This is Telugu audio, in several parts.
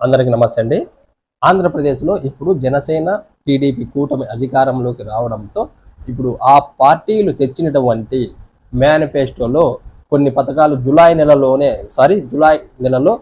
అందరికీ నమస్తే అండి. ఆంధ్రప్రదేశ్లో ఇప్పుడు జనసేన టీడీపీ కూటమి అధికారంలోకి రావడంతో ఇప్పుడు ఆ పార్టీలు తెచ్చినటువంటి మేనిఫెస్టోలో కొన్ని పథకాలు జూలై నెలలోనే సారీ జూలై నెలలో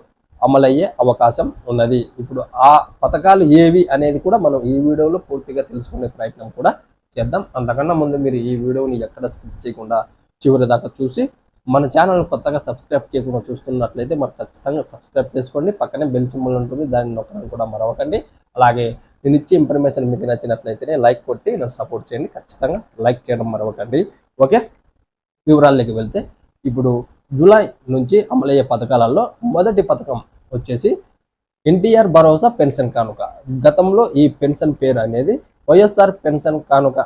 అమలయ్యే అవకాశం ఉన్నది. ఇప్పుడు ఆ పథకాలు ఏవి అనేది కూడా మనం ఈ వీడియోలో పూర్తిగా తెలుసుకునే ప్రయత్నం కూడా చేద్దాం. అంతకన్నా ముందు మీరు ఈ వీడియోని ఎక్కడ స్కిప్ చేయకుండా చివరి దాకా చూసి మన ఛానల్ కొత్తగా సబ్స్క్రైబ్ చేయకుండా చూస్తున్నట్లయితే మరి ఖచ్చితంగా సబ్స్క్రైబ్ చేసుకోండి. పక్కనే బెల్ సింబల్ ఉంటుంది దాన్ని నొక్కడం కూడా మరవకండి. అలాగే నేను ఇచ్చే ఇన్ఫర్మేషన్ మీకు నచ్చినట్లయితేనే లైక్ కొట్టి నన్ను సపోర్ట్ చేయండి. ఖచ్చితంగా లైక్ చేయడం మరవకండి. ఓకే? వివరాల్లోకి వెళ్తే ఇప్పుడు జూలై నుంచి అమలయ్యే పథకాలలో మొదటి పథకం వచ్చేసి ఎన్టీఆర్ భరోసా పెన్షన్ కానుక. గతంలో ఈ పెన్షన్ పేరు అనేది వైఎస్ఆర్ పెన్షన్ కానుక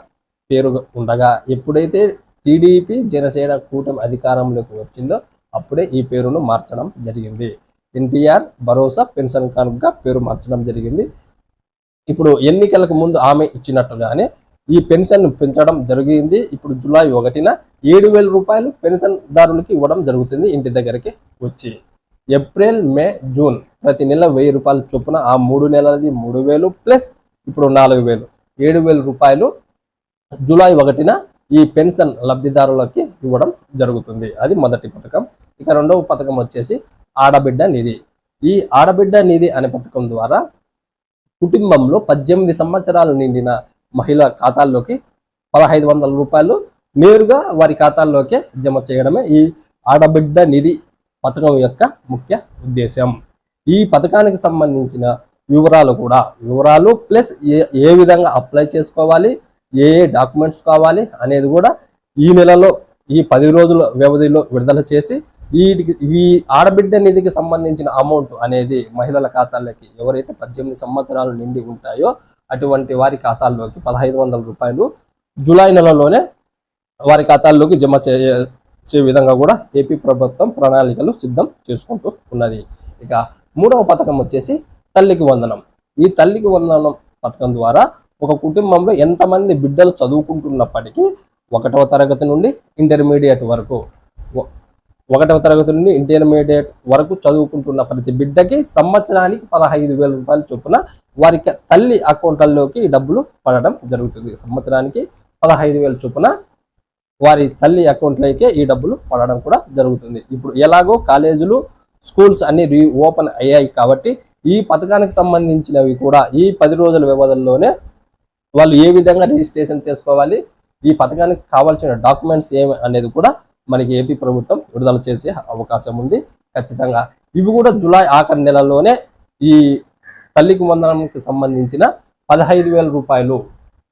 పేరు ఉండగా ఎప్పుడైతే టీడీపీ జనసేన కూటమి అధికారంలోకి వచ్చిందో అప్పుడే ఈ పేరును మార్చడం జరిగింది. ఎన్టీఆర్ భరోసా పెన్షన్ కానుక పేరు మార్చడం జరిగింది. ఇప్పుడు ఎన్నికలకు ముందు ఆమె ఇచ్చినట్టుగానే ఈ పెన్షన్ పెంచడం జరిగింది. ఇప్పుడు జూలై ఒకటిన ఏడు వేల రూపాయలు పెన్షన్ దారులకి ఇవ్వడం జరుగుతుంది ఇంటి దగ్గరికి వచ్చి. ఏప్రిల్ మే జూన్ ప్రతి నెల వెయ్యి రూపాయలు చొప్పున ఆ మూడు నెలలది మూడు వేలు ప్లస్ ఇప్పుడు నాలుగు వేలు. ఏడు వేల రూపాయలు జూలై ఒకటిన ఈ పెన్షన్ లబ్ధిదారులకి ఇవ్వడం జరుగుతుంది. అది మొదటి పథకం. ఇక రెండవ పథకం వచ్చేసి ఆడబిడ్డ నిధి. ఈ ఆడబిడ్డ నిధి అనే పథకం ద్వారా కుటుంబంలో పద్దెనిమిది సంవత్సరాలు నిండిన మహిళ ఖాతాల్లోకి పదహైదు వందల రూపాయలు నేరుగా వారి ఖాతాల్లోకే జమ చేయడమే ఈ ఆడబిడ్డ నిధి పథకం యొక్క ముఖ్య ఉద్దేశం ఈ పథకానికి సంబంధించిన వివరాలు కూడా వివరాలు ప్లస్ ఏ ఏ విధంగా అప్లై చేసుకోవాలి ఏ ఏ డాక్యుమెంట్స్ కావాలి అనేది కూడా ఈ నెలలో ఈ పది రోజుల వ్యవధిలో విడుదల చేసి వీటికి ఈ ఆడబిడ్డ నిధికి సంబంధించిన అమౌంట్ అనేది మహిళల ఖాతాలకి ఎవరైతే పద్దెనిమిది సంవత్సరాలు నిండి ఉంటాయో అటువంటి వారి ఖాతాల్లోకి పదహైదు వందల రూపాయలు జూలై నెలలోనే వారి ఖాతాల్లోకి జమ చేసే విధంగా కూడా ఏపీ ప్రభుత్వం ప్రణాళికలు సిద్ధం చేసుకుంటూ ఉన్నది. ఇక మూడవ పథకం వచ్చేసి తల్లికి వందనం. ఈ తల్లికి వందనం పథకం ద్వారా ఒక కుటుంబంలో ఎంతమంది బిడ్డలు చదువుకుంటున్నప్పటికీ ఒకటవ తరగతి నుండి ఇంటర్మీడియట్ వరకు ఒకటవ తరగతి నుండి ఇంటర్మీడియట్ వరకు చదువుకుంటున్న ప్రతి బిడ్డకి సంవత్సరానికి పదహైదు వేల రూపాయలు చొప్పున వారి తల్లి అకౌంట్లలోకి డబ్బులు పడడం జరుగుతుంది. సంవత్సరానికి పదహైదు వేల చొప్పున వారి తల్లి అకౌంట్లోకే ఈ డబ్బులు పడడం కూడా జరుగుతుంది. ఇప్పుడు ఎలాగో కాలేజీలు స్కూల్స్ అన్ని రీ ఓపెన్ అయ్యాయి కాబట్టి ఈ పథకానికి సంబంధించినవి కూడా ఈ పది రోజుల వ్యవధిలోనే వాళ్ళు ఏ విధంగా రిజిస్ట్రేషన్ చేసుకోవాలి ఈ పథకానికి కావాల్సిన డాక్యుమెంట్స్ ఏమి అనేది కూడా మనకి ఏపీ ప్రభుత్వం విడుదల చేసే అవకాశం ఉంది. ఖచ్చితంగా ఇవి కూడా జూలై ఆఖరి నెలలోనే ఈ తల్లికి వందనంకి సంబంధించిన పదహైదు వేల రూపాయలు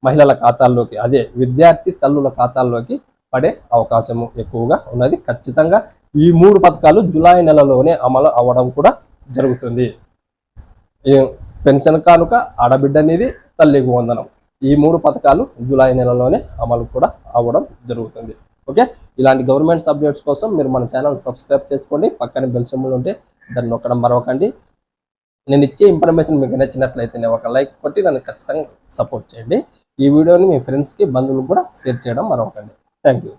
మహిళల ఖాతాల్లోకి అదే విద్యార్థి తల్లుల ఖాతాల్లోకి పడే అవకాశం ఎక్కువగా ఉన్నది. ఖచ్చితంగా ఈ మూడు పథకాలు జూలై నెలలోనే అమలు అవ్వడం కూడా జరుగుతుంది. పెన్షన్ కానుక ఆడబిడ్డ అనేది తల్లికి వందనం. ఈ మూడు పథకాలు జూలై నెలలోనే అమలు కూడా అవ్వడం జరుగుతుంది. ఓకే? ఇలాంటి గవర్నమెంట్ అప్డేట్స్ కోసం మీరు మన ఛానల్ సబ్స్క్రైబ్ చేసుకోండి. పక్కన బెల్ సింబల్ ఉంటే దాన్ని నొక్కడం మరవకండి. నేను ఇచ్చే ఇన్ఫర్మేషన్ మీకు నచ్చినట్లయితే ఒక లైక్ కొట్టి నన్ను ఖచ్చితంగా సపోర్ట్ చేయండి. ఈ వీడియోని మీ ఫ్రెండ్స్కి బంధువులకు కూడా షేర్ చేయడం మరొకండి థ్యాంక్ యూ